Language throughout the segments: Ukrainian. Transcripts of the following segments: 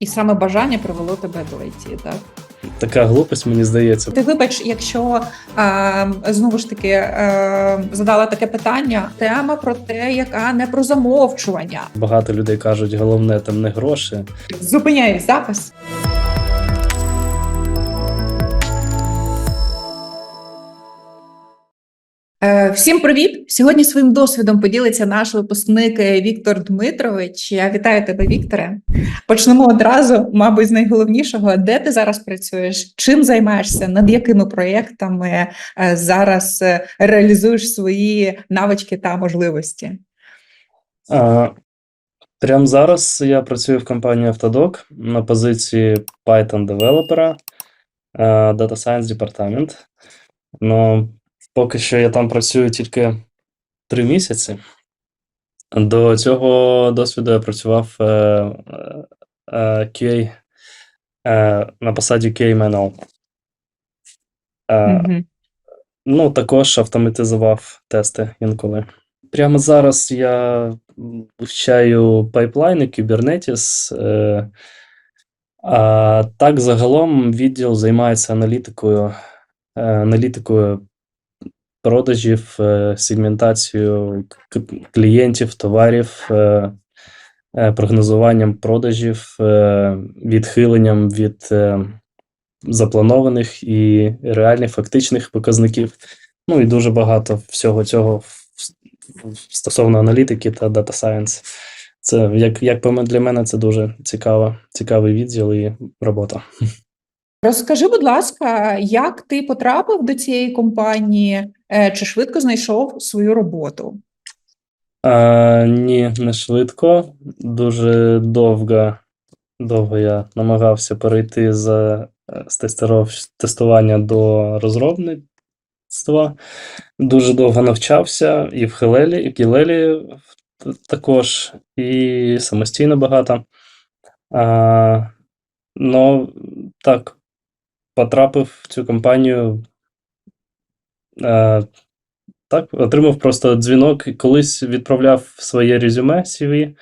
І саме бажання привело тебе до IT, так? Така глупость, мені здається. Ти вибач, якщо е, знову ж таки е, задала таке питання. Тема про те, яка не про замовчування. Багато людей кажуть, головне там не гроші. Зупиняю запис. Всім привіт! Сьогодні своїм досвідом поділиться наш випускник Віктор Дмитрович. Я вітаю тебе, Вікторе. Почнемо одразу, мабуть, з найголовнішого. Де ти зараз працюєш? Чим займаєшся? Над якими проєктами е, зараз е, реалізуєш свої навички та можливості? А, прямо зараз я працюю в компанії Autodoc на позиції Python девелопера, Data Science Department. Ну, поки що я там працюю тільки три місяці. До цього досвіду я працював е, е, е, QA е, на посаді QA MNO. Е, Мгм. Ну, також автоматизував тести інколи. Прямо зараз я вивчаю пайплайни Kubernetes. Е, а так, загалом, відділ займається аналітикою, е, аналітикою продажів, е, сегментацією клієнтів, товарів, е, е, прогнозуванням продажів, відхиленням від запланованих і реальних фактичних показників. Ну і дуже багато всього цього стосовно аналітики та Data Science. Це як, як для мене це дуже цікаво, цікавий відділ і робота. Розкажи, будь ласка, як ти потрапив до цієї компанії? Е, Чи швидко знайшов свою роботу? А, ні, не швидко. Дуже довго, довго я намагався перейти з, е, тестування до розробництва. Дуже довго навчався і в Хелелі, і в Гілелі також, і самостійно багато. А, ну, так, потрапив в цю компанію. Е, так, отримав просто дзвінок, колись відправляв своє резюме CV,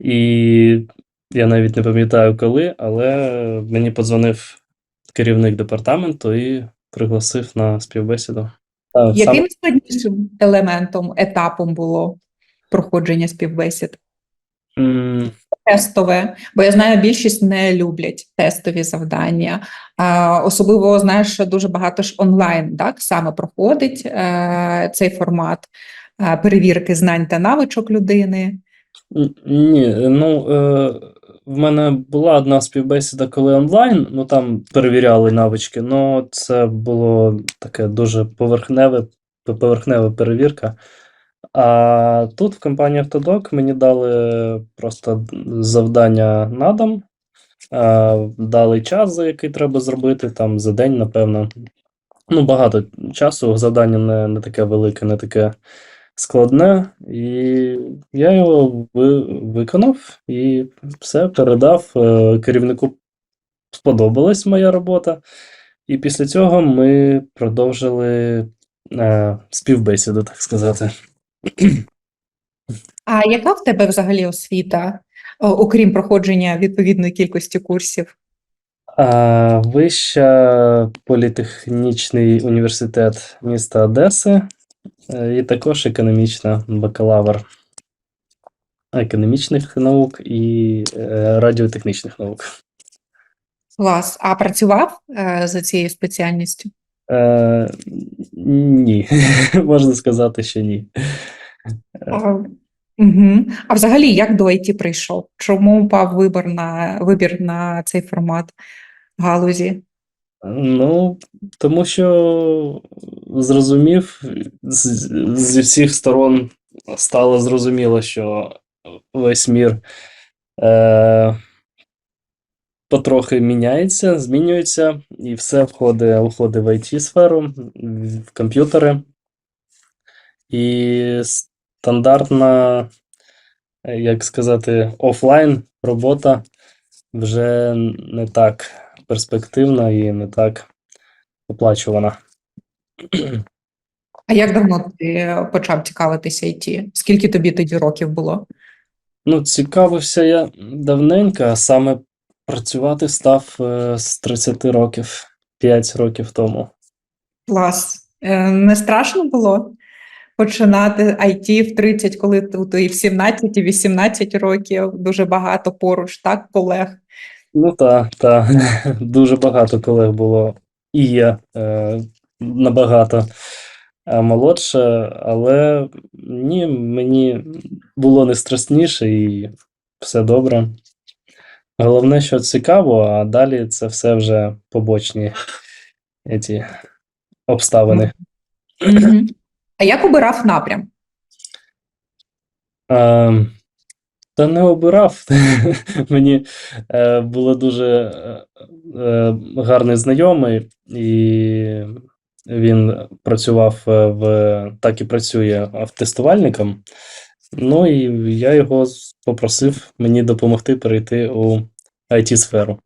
і я навіть не пам'ятаю коли, але мені подзвонив керівник департаменту і пригласив на співбесіду. Саме- Яким складнішим елементом, етапом було проходження співбесід? Тестове, бо я знаю, більшість не люблять тестові завдання. А, особливо, знаєш, дуже багато ж онлайн так саме проходить е, цей формат е, перевірки знань та навичок людини. Ні, ну е, в мене була одна співбесіда, коли онлайн, ну там перевіряли навички, ну це було таке дуже поверхневе, поверхнева перевірка. А тут в компанії Autodoc мені дали просто завдання на дом, дали час, за який треба зробити, там за день, напевно. Ну, багато часу, завдання не, не таке велике, не таке складне, і я його ви, виконав і все передав. Е, Керівнику сподобалась моя робота, і після цього ми продовжили е, співбесіду, так сказати. А яка в тебе взагалі освіта, окрім проходження відповідної кількості курсів? А, Вища політехнічний університет міста Одеси, е, і також економічна бакалавр економічних наук і е, радіотехнічних наук. Клас. А працював е, за цією спеціальністю? Е, ні, можна сказати, що ні. А, угу. А взагалі, як до IT прийшов? Чому пав вибір на вибір на цей формат галузі? Ну, тому що зрозумів, з- зі всіх сторон стало зрозуміло, що весь мір е, потрохи міняється, змінюється, і все входить, входить в IT-сферу, в комп'ютери. І стандартна, е, як сказати, офлайн робота вже не так перспективна і не так оплачувана. А як давно ти почав цікавитися IT? Скільки тобі тоді років було? Ну, цікавився я давненько, а саме Працювати став е, з 30 років, 5 років тому. Клас. Е, Не страшно було починати IT в 30, коли тут і в 17, і 18 років дуже багато поруч, так, колег. Ну так, та, дуже багато колег було і є е, набагато молодше, але ні, мені було не страшніше і все добре. Головне, що цікаво, а далі це все вже побочні ці обставини. Мгм. А як обирав напрям? Е, та не обирав. Мені е, було дуже е, е, гарний знайомий, і він працював е, в так і працює тестувальником. Ну і я його попросив мені допомогти перейти у IT-сферу.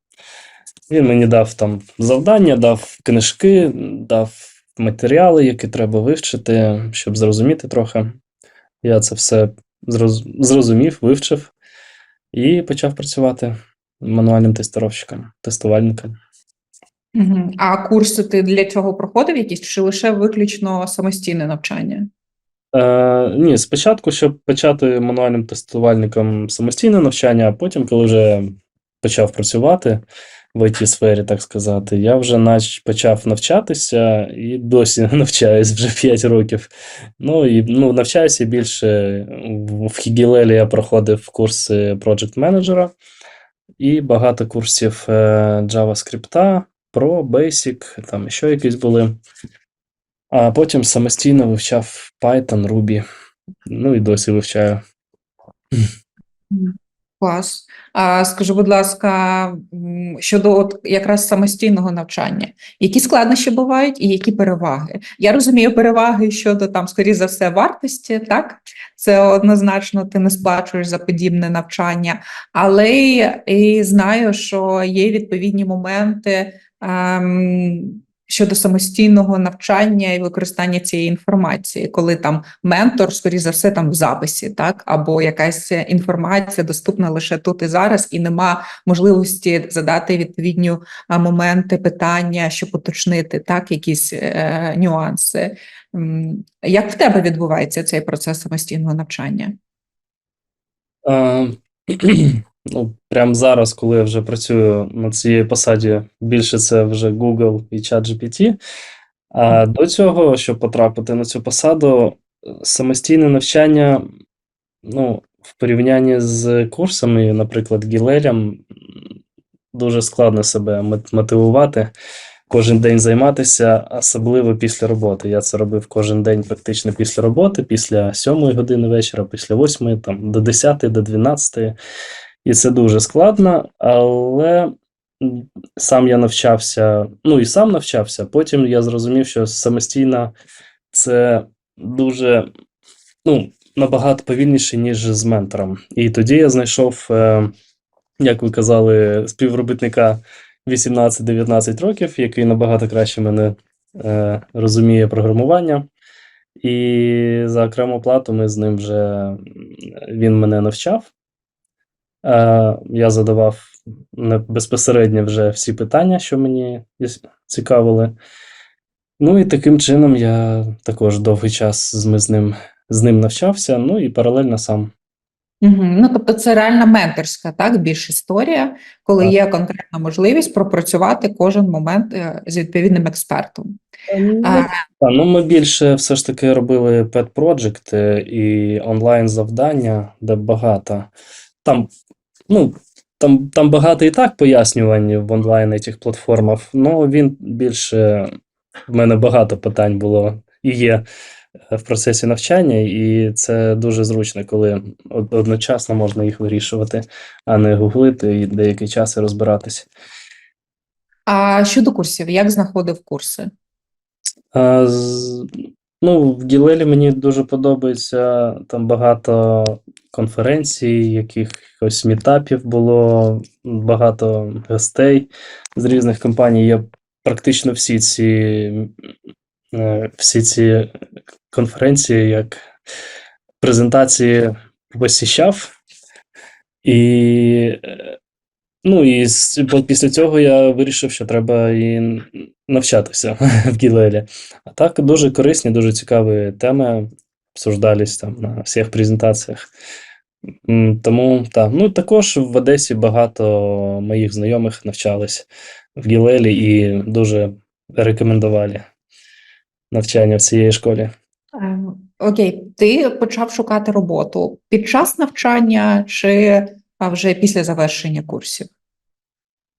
Він мені дав там завдання, дав книжки, дав матеріали, які треба вивчити, щоб зрозуміти трохи. Я це все зроз- зрозумів, вивчив і почав працювати мануальним тестувальником. Мгм. А курси ти для цього проходив якісь чи лише виключно самостійне навчання? Е, ні, спочатку, щоб почати мануальним тестувальником самостійне навчання, а потім, коли вже почав працювати в IT-сфері, так сказати, я вже нач почав навчатися і досі навчаюсь вже 5 років. Ну і ну, навчаюся більше в в Хігілелі я проходив курси Project менеджера і багато курсів е, JavaScript, Pro, Basic, там ще якісь були. А потім самостійно вивчав Python, Ruby. Ну і досі вивчаю. Клас. А скажи, будь ласка, щодо от якраз самостійного навчання, які складнощі бувають і які переваги? Я розумію переваги щодо там, скоріше за все, вартості, так? Це однозначно ти не сплачуєш за подібне навчання, але і знаю, що є відповідні моменти. ем, Щодо самостійного навчання і використання цієї інформації, коли там ментор, скоріше за все, там в записі, так або якась інформація доступна лише тут і зараз, і нема можливості задати відповідні моменти, питання, щоб уточнити так, якісь е, нюанси. Як в тебе відбувається цей процес самостійного навчання? Ну, прямо зараз, коли я вже працюю на цій посаді, більше це вже Google і ChatGPT. А до цього, щоб потрапити на цю посаду, самостійне навчання, ну, в порівнянні з курсами, наприклад, Гілелям, дуже складно себе мотивувати, кожен день займатися, особливо після роботи. Я це робив кожен день фактично після роботи, після 7 години вечора, після 8, там, до 10, до 12. І це дуже складно, але сам я навчався, ну і сам навчався. Потім я зрозумів, що самостійно це дуже, ну, набагато повільніше, ніж з ментором. І тоді я знайшов, е, як ви казали, співробітника 18-19 років, який набагато краще мене е, розуміє програмування. І за окрему плату ми з ним вже він мене навчав. Е, я задавав безпосередньо вже всі питання, що мені цікавили. Ну і таким чином я також довгий час з, ми з ним, з ним навчався, ну і паралельно сам. Угу. Ну, тобто, це реальна менторська, так, більш історія, коли Так. є конкретна можливість пропрацювати кожен момент е, з відповідним експертом. А, Та, ну, ми більше все ж таки робили pet project е, і онлайн завдання, де багато. Там, ну, там, там багато і так пояснювань в онлайн цих платформах, але він більше в мене багато питань було і є е, в процесі навчання, і це дуже зручно, коли одночасно можна їх вирішувати, а не гуглити і деякий час і розбиратись. а щодо курсів, як знаходив курси? А, з- ну, в Гілелі мені дуже подобається там багато конференцій, якихось мітапів було, багато гостей з різних компаній. Я практично всі ці, е, всі ці конференції, як презентації посіщав. І е, Ну і після цього я вирішив, що треба і навчатися в Гілелі. А так дуже корисні, дуже цікаві теми обсуждались там на всіх презентаціях. Тому так. Ну також в Одесі багато моїх знайомих навчались в Гілелі і дуже рекомендували навчання в цій школі. Ем, Окей, ти почав шукати роботу під час навчання чи а, вже після завершення курсів?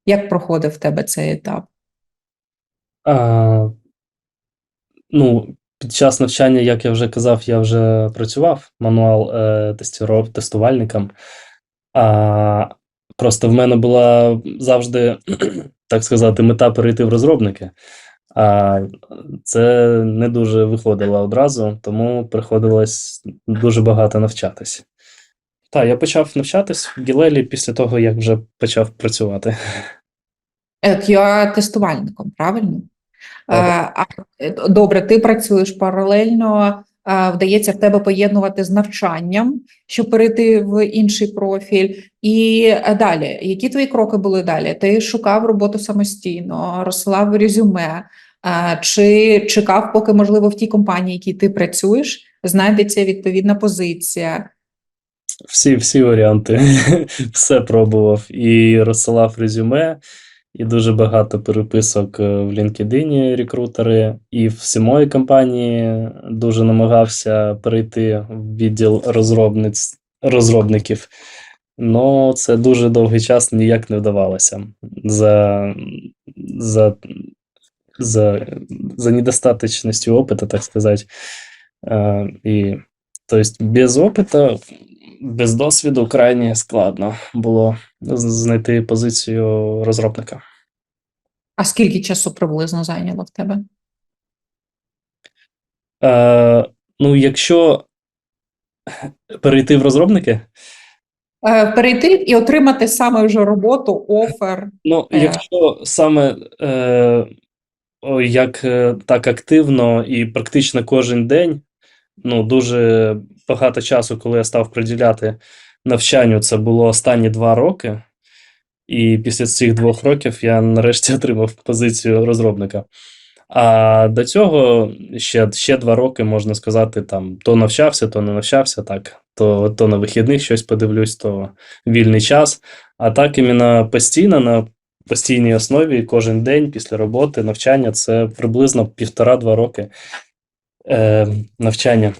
Як проходив в тебе цей етап? А, ну, під час навчання, як я вже казав, я вже працював мануал е, тестувальником. А просто в мене була завжди, так сказати, мета перейти в розробники. А це не дуже виходило одразу, тому приходилось дуже багато навчатись. Так, я почав навчатись в Гілелі після того, як вже почав працювати. Я тестувальником, правильно? Е, а, е, добре, ти працюєш паралельно, е, вдається в тебе поєднувати з навчанням, щоб перейти в інший профіль. І далі, які твої кроки були далі? Ти шукав роботу самостійно, розсилав резюме, чи чекав, поки, можливо, в тій компанії, в якій ти працюєш, знайдеться відповідна позиція. Всі, всі варіанти. Все пробував. І розсилав резюме, і дуже багато переписок е, в LinkedIn рекрутери, і в самої компанії дуже намагався перейти в відділ розробниць, розробників. Ну, це дуже довгий час ніяк не вдавалося. За, за, за, за недостаточностью опыта, так сказати. Е, І Тобто без опиту, без досвіду крайне складно було знайти позицію розробника. А скільки часу приблизно зайняло в тебе? Е, ну, якщо перейти в розробники, Е, Перейти і отримати саме вже роботу, офер. ну, Е. якщо саме е, як е, так активно і практично кожен день, ну, дуже багато часу, коли я став приділяти навчанню, це було останні два роки. І після цих двох років я нарешті отримав позицію розробника. А до цього ще, ще два роки, можна сказати, там то навчався, то не навчався, так, то, то на вихідних щось подивлюсь, то вільний час. А так, іменно постійно, на постійній основі, кожен день після роботи, навчання це приблизно півтора-два роки е, навчання,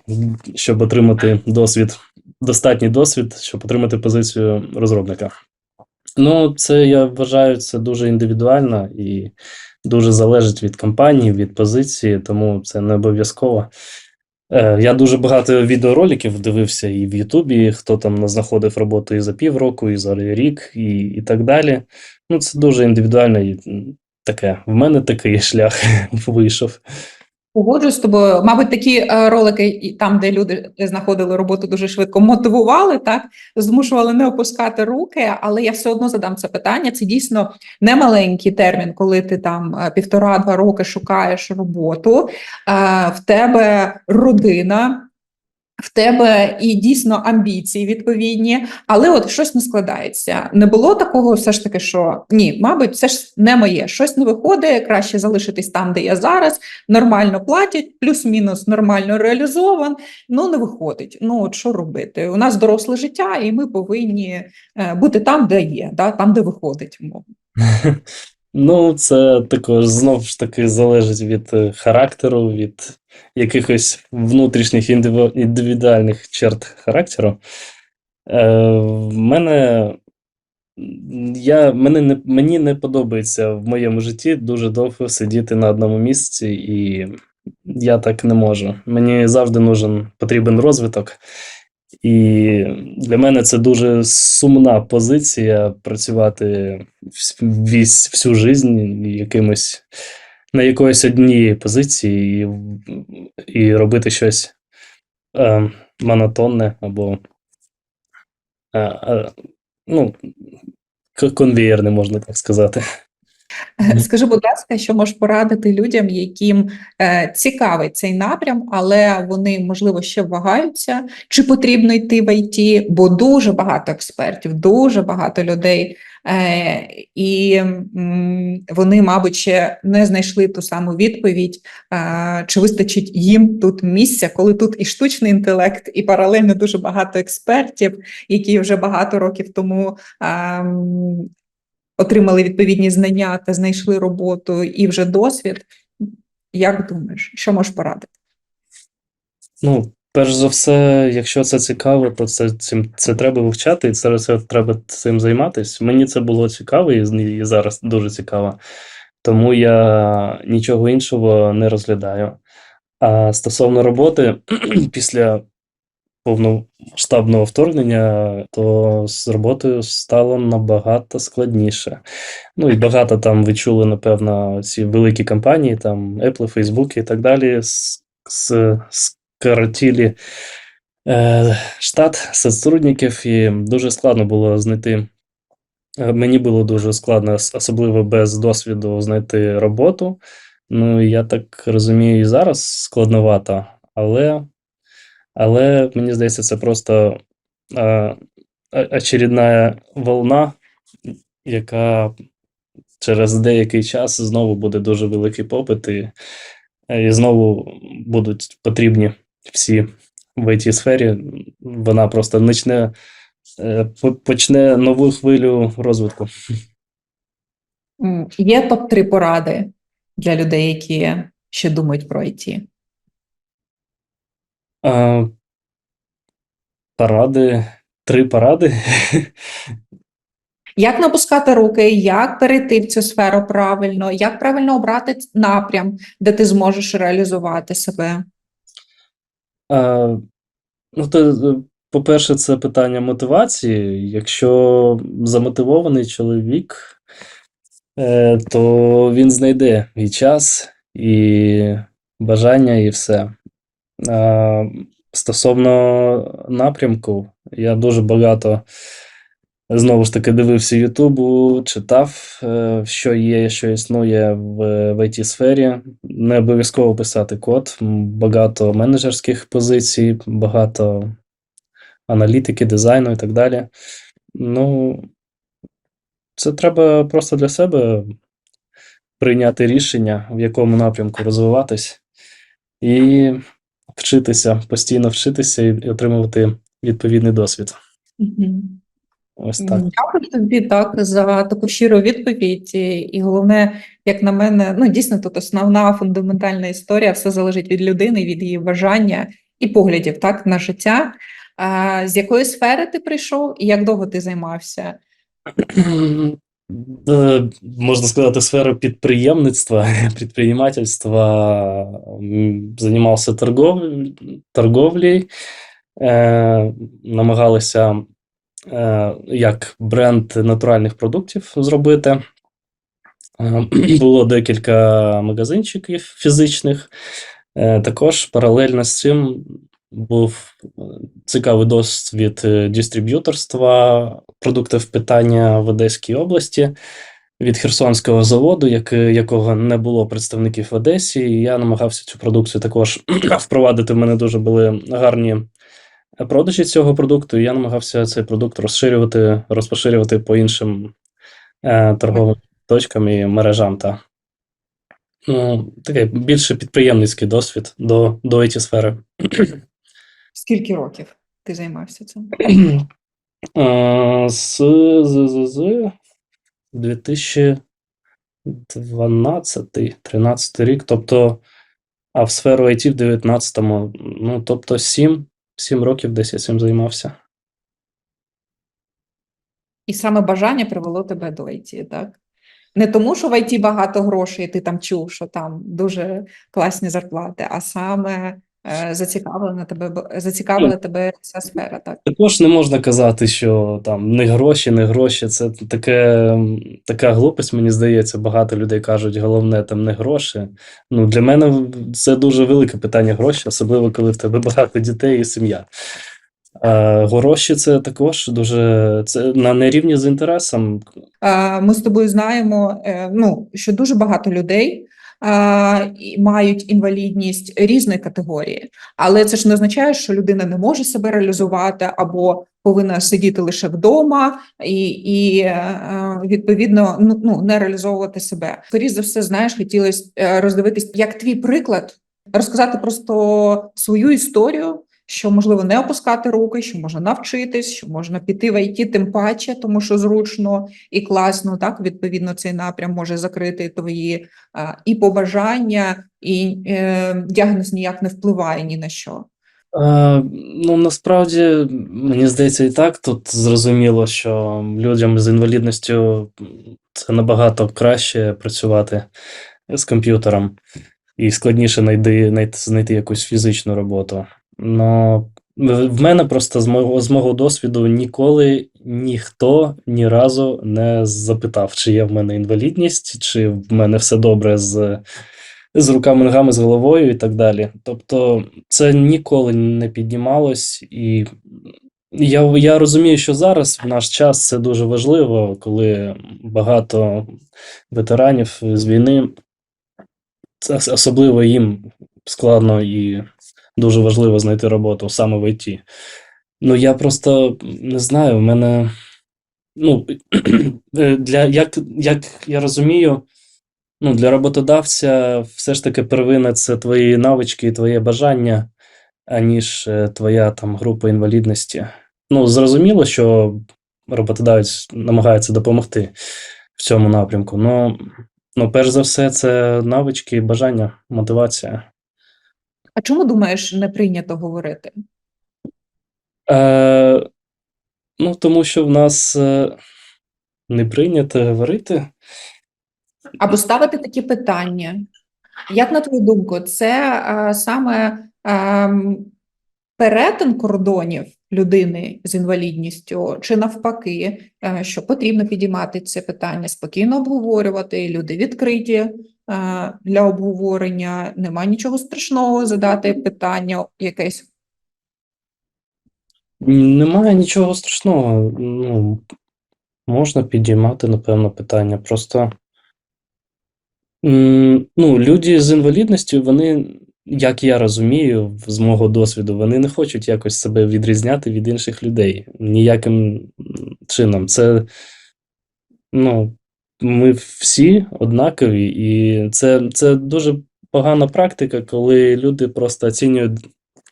щоб отримати досвід, достатній досвід, щоб отримати позицію розробника. Ну, це я вважаю, це дуже індивідуально і дуже залежить від компанії, від позиції, тому це не обов'язково. Е, Я дуже багато відеороликів дивився і в Ютубі, хто там знаходив роботу і за півроку, і за рік, і, і так далі. Ну, це дуже індивідуально і таке. В мене такий шлях вийшов. Погоджуюсь з тобою. Мабуть, такі е, ролики, і там, де люди знаходили роботу дуже швидко, мотивували, так змушували не опускати руки, але я все одно задам це питання. Це дійсно не маленький термін, коли ти там е, півтора-два роки шукаєш роботу. Е, В тебе родина. В тебе і дійсно амбіції відповідні, але от щось не складається. Не було такого, все ж таки, що ні, мабуть, це ж не моє. Щось не виходить, краще залишитись там, де я зараз нормально платять, плюс-мінус нормально реалізован. Ну не виходить. Ну от що робити? У нас доросле життя, і ми повинні е, бути там, де є, да? там, де виходить. умовно. Ну, це також знову ж таки залежить від е, характеру, від якихось внутрішніх індивідуальних черт характеру. Е, в мене, я, мене не, мені не подобається в моєму житті дуже довго сидіти на одному місці, і я так не можу. Мені завжди нужен потрібен розвиток. І для мене це дуже сумна позиція працювати вісь, всю жизнь якимось на якоїсь одній позиції і, і робити щось е, монотонне або е, е, ну, конвієрне, можна так сказати. Мгм. Скажи, будь ласка, що можеш порадити людям, яким е, цікавий цей напрям, але вони, можливо, ще вагаються, чи потрібно йти в ІТ, бо дуже багато експертів, дуже багато людей, е, і вони, мабуть, ще не знайшли ту саму відповідь, е, чи вистачить їм тут місця, коли тут і штучний інтелект, і паралельно дуже багато експертів, які вже багато років тому ем, отримали відповідні знання та знайшли роботу і вже досвід. Як думаєш, що можеш порадити? Ну, перш за все, якщо це цікаво, то це, цим, це треба вивчати, і це, це треба цим займатися. Мені це було цікаво і, і зараз дуже цікаво. Тому я нічого іншого не розглядаю. А стосовно роботи, після повномасштабного вторгнення, то з роботою стало набагато складніше. Ну і багато там ви чули, напевно, ці великі компанії, там Apple, Facebook і так далі, с- с- е, штат сотрудників, і дуже складно було знайти. е, Мені було дуже складно, особливо без досвіду, знайти роботу. Ну, я так розумію, і зараз складновато, але, але мені здається, це просто е, очередна волна, яка через деякий час знову буде дуже великий попит, і, і знову будуть потрібні всі в it сфері. Вона просто почне, е, почне нову хвилю розвитку. Є топ-3 поради для людей, які ще думають про ІТ? А, паради, три паради. Як не опускати руки, як перейти в цю сферу правильно, як правильно обрати напрям, де ти зможеш реалізувати себе? А, ну, то, е, по-перше, це питання мотивації. Якщо замотивований чоловік, е, то він знайде і час, і бажання, і все. Стосовно напрямку, я дуже багато знову ж таки дивився Ютубу, читав, е, що є, що існує в it сфері. Не обов'язково писати код, багато менеджерських позицій, багато аналітики, дизайну і так далі. Ну, це треба просто для себе прийняти рішення, в якому напрямку розвиватись, і вчитися, постійно вчитися і, отримувати відповідний досвід. Ось так. Дякую тобі так за таку щиру відповідь. І, і головне, як на мене, ну дійсно тут основна фундаментальна історія, все залежить від людини, від її бажання і поглядів так на життя. А, з якої сфери ти прийшов і як довго ти займався? Е, Можна сказати, сфера підприємництва, підприємательства. Займався торгов... е, намагалися е, як бренд натуральних продуктів зробити. Було декілька магазинчиків фізичних. Е, Також паралельно з цим був е, цікавий досвід е, дистриб'юторства продуктів питання в Одеській області від Херсонського заводу, як, якого не було представників в Одесі. І я намагався цю продукцію також впровадити. У мене дуже були гарні продажі цього продукту, і я намагався цей продукт розширювати, розпоширювати по іншим е, торговим точкам і мережам. Та. Ну, такий більше підприємницький досвід до, до it сфери. Скільки років ти займався цим? З, з, з, з 2012-13 рік, тобто, а в сферу IT в 19-му, ну, тобто 7, 7 років десь я цим займався. І саме бажання привело тебе до ІТ, так? Не тому, що в ІТ багато грошей, і ти там чув, що там дуже класні зарплати, а саме зацікавлена тебе, зацікавила тебе ця сфера, так? Також не можна казати, що там не гроші, не гроші. Це таке, така глупость, мені здається. Багато людей кажуть, головне там не гроші. Ну, для мене це дуже велике питання гроші, особливо коли в тебе багато дітей і сім'я. Е, Гроші це також дуже це на нерівні з інтересом. Е, Ми з тобою знаємо, е, ну, що дуже багато людей е, мають інвалідність різної категорії, але це ж не означає, що людина не може себе реалізувати або повинна сидіти лише вдома і, і е, відповідно ну, ну, не реалізовувати себе. Скоріше за все, знаєш, хотілося е, роздивитись, як твій приклад, розказати просто свою історію. Що можливо не опускати руки, що можна навчитись, що можна піти в ІТ, тим паче, тому що зручно і класно. Так відповідно, цей напрям може закрити твої а, і побажання, і е, діагноз ніяк не впливає ні на що. Е, ну, насправді, мені здається, і так тут зрозуміло, що людям з інвалідністю це набагато краще працювати з комп'ютером і складніше знайти, знайти, якусь фізичну роботу. Но в мене просто з мого, з мого досвіду ніколи ніхто ні разу не запитав, чи є в мене інвалідність, чи в мене все добре з, з руками, ногами, з головою і так далі. Тобто це ніколи не піднімалось, і я, я розумію, що зараз в наш час це дуже важливо, коли багато ветеранів з війни, особливо їм складно і дуже важливо знайти роботу саме в ІТ. Ну, я просто не знаю, в мене. Ну, е, для, як, як я розумію, ну, для роботодавця все ж таки первинне це твої навички і твоє бажання, аніж е, твоя там група інвалідності. Ну, зрозуміло, що роботодавець намагається допомогти в цьому напрямку. Ну, ну перш за все, це навички, бажання, мотивація. А чому думаєш, не прийнято говорити? Е, ну, тому що в нас е, не прийнято говорити. Або ставити такі питання? Як на твою думку, це е, саме ем, перетин кордонів людини з інвалідністю, чи навпаки, е, що потрібно підіймати це питання, спокійно обговорювати, люди відкриті е, для обговорення, немає нічого страшного задати питання якесь. Немає нічого страшного. Ну, можна підіймати, напевно, питання. Просто ну, люди з інвалідністю, вони, як я розумію, з мого досвіду, вони не хочуть якось себе відрізняти від інших людей. Ніяким чином. Це, ну, ми всі однакові, і це, це дуже погана практика, коли люди просто оцінюють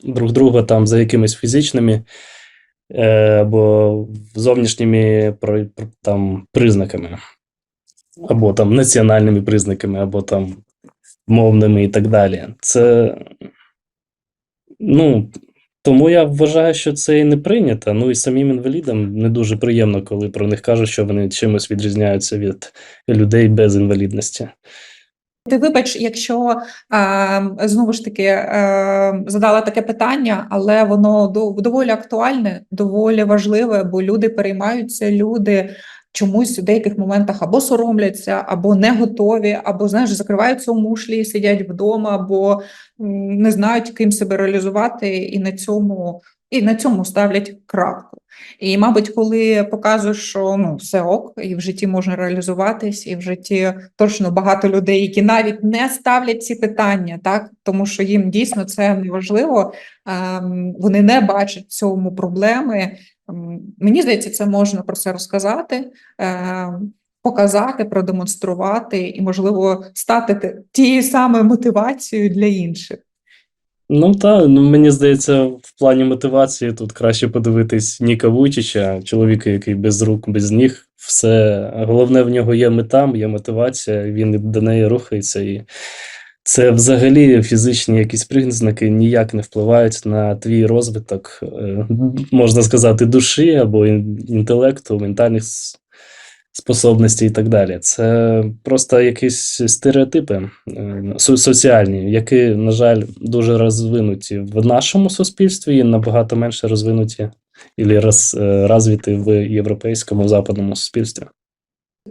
друг друга там за якимись фізичними е, або зовнішніми там, признаками, або там національними признаками, або там мовними і так далі. Це, ну, тому я вважаю, що це і не прийнято. Ну і самим інвалідам не дуже приємно, коли про них кажуть, що вони чимось відрізняються від людей без інвалідності. Ти вибач, якщо е, знову ж таки е, задала таке питання, але воно до- доволі актуальне, доволі важливе, бо люди переймаються, люди чомусь в деяких моментах або соромляться, або не готові, або знаєш, закриваються у мушлі сидять вдома, або не знають, ким себе реалізувати, і на цьому, і на цьому ставлять крапку. І, мабуть, коли показуєш, що ну все ок, і в житті можна реалізуватись, і в житті точно багато людей, які навіть не ставлять ці питання, так тому що їм дійсно це не важливо, ем, вони не бачать в цьому проблеми. Мені здається, це можна про це розказати, ем, показати, продемонструвати і, можливо, стати тією самою мотивацією для інших. Ну так, ну мені здається, в плані мотивації тут краще подивитись Ніка Вуйчича, чоловіка, який без рук, без ніг. Все головне в нього є мета, є мотивація, він до неї рухається. І це взагалі фізичні якісь признаки ніяк не впливають на твій розвиток, е, можна сказати, душі або інтелекту, ментальних способностей і так далі. Це просто якісь стереотипи е, соціальні, які, на жаль, дуже розвинуті в нашому суспільстві і набагато менше розвинуті і роз, е, розвиті в європейському западному суспільстві.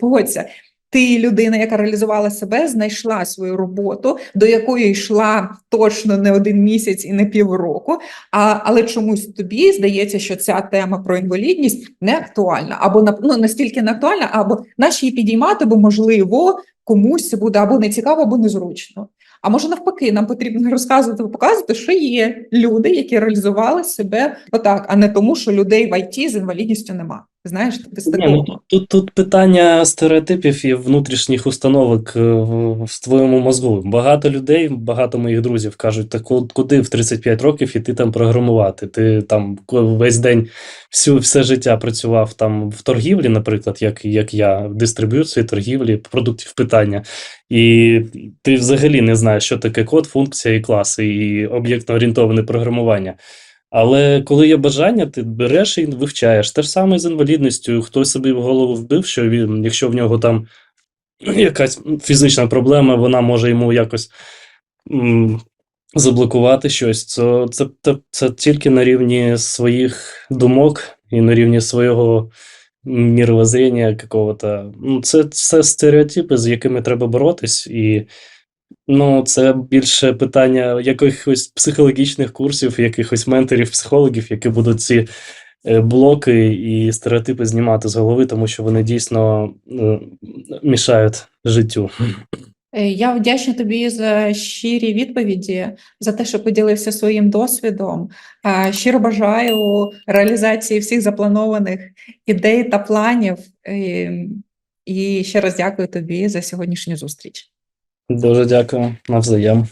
Погодься. Ти людина, яка реалізувала себе, знайшла свою роботу, до якої йшла точно не один місяць і не півроку. А, але чомусь тобі здається, що ця тема про інвалідність не актуальна, або ну, настільки не актуальна, або наші її підіймати, бо можливо комусь це буде або не цікаво, або незручно. А може навпаки, нам потрібно розказувати, показувати, що є люди, які реалізували себе отак, а не тому, що людей в ІТ з інвалідністю нема. Знаєш, без Ні, такого. ну, тут, тут, питання стереотипів і внутрішніх установок е, в, в твоєму мозку. Багато людей, багато моїх друзів кажуть, так куди в 35 років іти там програмувати? Ти там весь день, всю, все життя працював там в торгівлі, наприклад, як, як я, в дистриб'юції, торгівлі, продуктів питання. І ти взагалі не знаєш, що таке код, функція і класи, і об'єктно-орієнтоване програмування. Але коли є бажання, ти береш і вивчаєш. Те ж саме з інвалідністю. Хтось собі в голову вбив, що він, якщо в нього там якась фізична проблема, вона може йому якось заблокувати щось. Це, це, це, це тільки на рівні своїх думок і на рівні свого мировоззрення какого-то. Ну, Це, це стереотипи, з якими треба боротись, і Ну, це більше питання якихось психологічних курсів, якихось менторів, психологів, які будуть ці е, блоки і стереотипи знімати з голови, тому що вони дійсно е, мішають життю. Е, Я вдячна тобі за щирі відповіді, за те, що поділився своїм досвідом. Щиро бажаю реалізації всіх запланованих ідей та планів. Е, І ще раз дякую тобі за сьогоднішню зустріч. Дуже дякую. Навзаєм.